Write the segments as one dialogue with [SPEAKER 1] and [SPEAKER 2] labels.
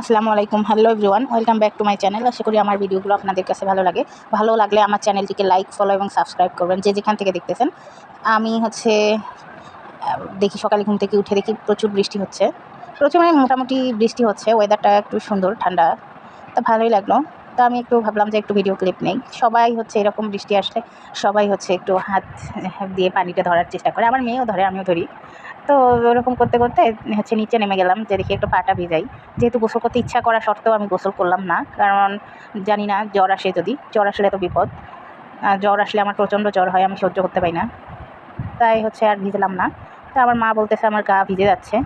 [SPEAKER 1] আসসালামু আলাইকুম hello everyone welcome back to my channel আশা করি আমার ভিডিওগুলো আপনাদের কাছে ভালো লাগে। ভালো লাগলে আমার চ্যানেলটিকে লাইক ফলো এবং সাবস্ক্রাইব করবেন, যে যেখান থেকে দেখতেছেন। আমি হচ্ছে দেখি সকালে ঘুম থেকে উঠে দেখি প্রচুর বৃষ্টি হচ্ছে। প্রচুর মানে মোটামুটি বৃষ্টি হচ্ছে ওয়েদারটা একটু সুন্দর, ঠান্ডা। তা ভালোই লাগল। তো আমি একটু ভাবলাম যে একটু ভিডিও ক্লিপ নেই। সবাই হচ্ছে এরকম বৃষ্টি আসলে সবাই হচ্ছে একটু হাত দিয়ে পানিটা ধরার চেষ্টা করে। আমার মেয়েও ধরে, আমিও ধরি। তো ওরকম করতে করতে হচ্ছে নিচে নেমে গেলাম, যে দেখি একটু পাটা ভিজাই। যেহেতু গোসল করতে ইচ্ছা করা সত্ত্বেও আমি গোসল করলাম না, কারণ জানি না, জ্বর আসে যদি, জ্বর আসলে তো বিপদ। জ্বর আসলে আমার প্রচণ্ড জ্বর হয়, আমি সহ্য করতে পারি না। তাই হচ্ছে আর ভিজলাম না। তা আমার মা বলতেছে আমার গা ভিজে যাচ্ছে।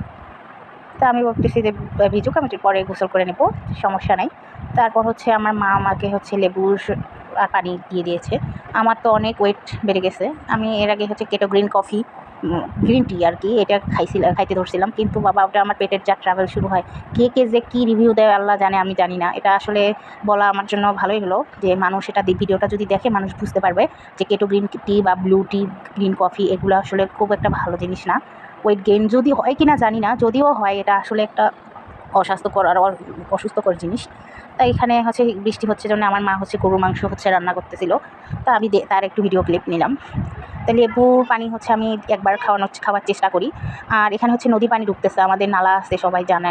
[SPEAKER 1] তা আমি ভাবতেছি যে ভিজুক, আমি পরে গোসল করে নেব, সমস্যা নেই। তারপর হচ্ছে আমার মা আমাকে হচ্ছে লেবুর আর পানি দিয়ে দিয়েছে। আমার তো অনেক ওয়েট বেড়ে গেছে। আমি এর আগে হচ্ছে keto green coffee green tea আর কি, এটা খাইছিলাম খাইতে ধরছিলাম। কিন্তু বাবা, ওটা আমার পেটের যা ট্রাভেল শুরু হয়, কে কে যে কী রিভিউ দেয় আল্লাহ জানে, আমি জানি না। এটা আসলে বলা আমার জন্য ভালোই হলো যে, মানুষ এটা ভিডিওটা যদি দেখে, মানুষ বুঝতে পারবে যে কেটো গ্রিন টি বা ব্লু টি গ্রিন কফি এগুলো আসলে খুব একটা ভালো জিনিস না। ওয়েট গেইন যদি হয় কি না জানি না, যদিও হয়, এটা আসলে একটা অস্বাস্থ্যকর আর অসুস্থকর জিনিস। তাই এখানে হচ্ছে বৃষ্টি হচ্ছে জন্য আমার মা হচ্ছে গরুর মাংস হচ্ছে রান্না করতেছিল। তা আমি তার একটু ভিডিও ক্লিপ নিলাম। তা লেবুর পানি হচ্ছে আমি একবার খাওয়ানোর খাওয়ার চেষ্টা করি। আর এখানে হচ্ছে নদী পানি ঢুকতেছে, আমাদের নালা আছে, সবাই জানে,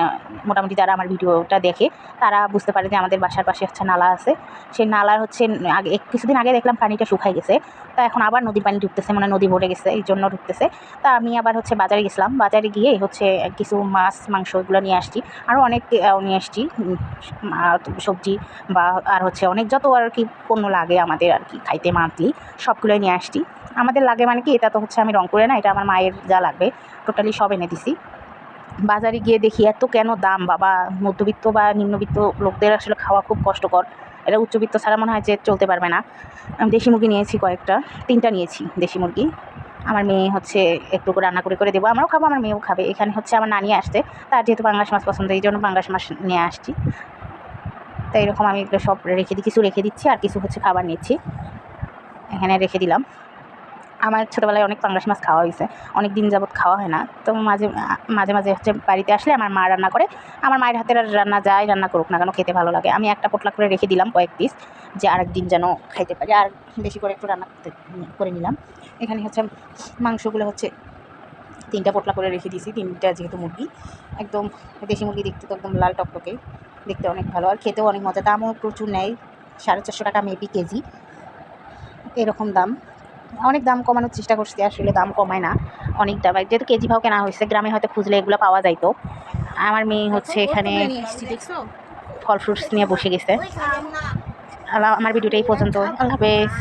[SPEAKER 1] মোটামুটি যারা আমার ভিডিওটা দেখে, তারা বুঝতে পারে যে আমাদের বাসার পাশে হচ্ছে নালা আছে। সেই নালার হচ্ছে আগে কিছুদিন আগে দেখলাম পানিটা শুকাই গেছে। তা এখন আবার নদীর পানি ঢুকতেছে মানে নদী ভরে গেছে, এই জন্য ঢুকতেছে। তা আমি আবার হচ্ছে বাজারে গেছিলাম। বাজারে গিয়ে হচ্ছে কিছু মাছ, মাংস এগুলো নিয়ে আসছি। আরও অনেক নিয়ে আসছি সবজি বা আর হচ্ছে অনেক যত আর কি পণ্য লাগে আমাদের আর কি, খাইতে, মান্থলি, সবগুলোই নিয়ে আসছি। আমাদের লাগে মানে কি, এটা তো হচ্ছে আমি রংপুরে না, এটা আমার মায়ের যা লাগবে টোটালি সব এনে দিছি। বাজারে গিয়ে দেখি এত কেন দাম, বাবা, মধ্যবিত্ত বা নিম্নবিত্ত লোকদের আসলে খাওয়া খুব কষ্টকর। এটা উচ্চবিত্ত ছাড়া মনে হয় যে চলতে পারবে না। আমি দেশি মুরগি নিয়েছি কয়েকটা, তিনটা নিয়েছি দেশি মুরগি। আমার মেয়ে হচ্ছে একটু করে রান্না করে করে দেবো, আমরাও খাব, আমার মেয়েও খাবে। এখানে হচ্ছে আমার নানি আসছে, তার যেহেতু পাঙ্গাস মাছ পছন্দ, এই জন্য পাঙ্গাস মাছ নিয়ে আসছি। তাই এরকম আমি সব রেখে দিই কিছু রেখে দিচ্ছি আর কিছু হচ্ছে খাবার নিচ্ছি। এখানে রেখে দিলাম। আমার ছোটোবেলায় অনেক পাঙ্গাস মাছ খাওয়া হয়েছে। অনেক দিন যাবত খাওয়া হয় না। তো মাঝে মাঝে মাঝে হচ্ছে বাড়িতে আসলে আমার মা রান্না করে। আমার মায়ের হাতের আর রান্না যায় রান্না করুক না কেন, খেতে ভালো লাগে। আমি একটা পোটলা করে রেখে দিলাম কয়েক পিস যে আরেক দিন যেন খাইতে পারি। আর বেশি করে একটু রান্না করতে, করে নিলাম। এখানে হচ্ছে মাংসগুলো হচ্ছে তিনটা পোটলা করে রেখে দিয়েছি। তিনটা যেহেতু মুরগি, একদম দেশি মুরগি দেখতে তো একদম লাল টকটকে, দেখতে অনেক ভালো। আর খেতেও অনেক মজা। দামও প্রচুর নেয় সাড়ে চারশো টাকা মেবি কেজি। এরকম দাম। অনেক দাম কমানোর চেষ্টা করছি আসলে দাম কমায় না অনেক দাম। যেহেতু কেজি ভাও কেনা হয়েছে গ্রামে হয়তো খুঁজলে এগুলো পাওয়া যাইতো। আমার মেয়ে হচ্ছে এখানে ফল ফ্রুটস নিয়ে বসে গেছে। আমার ভিডিওটা এই পর্যন্ত। আল্লাহ হাফেজ।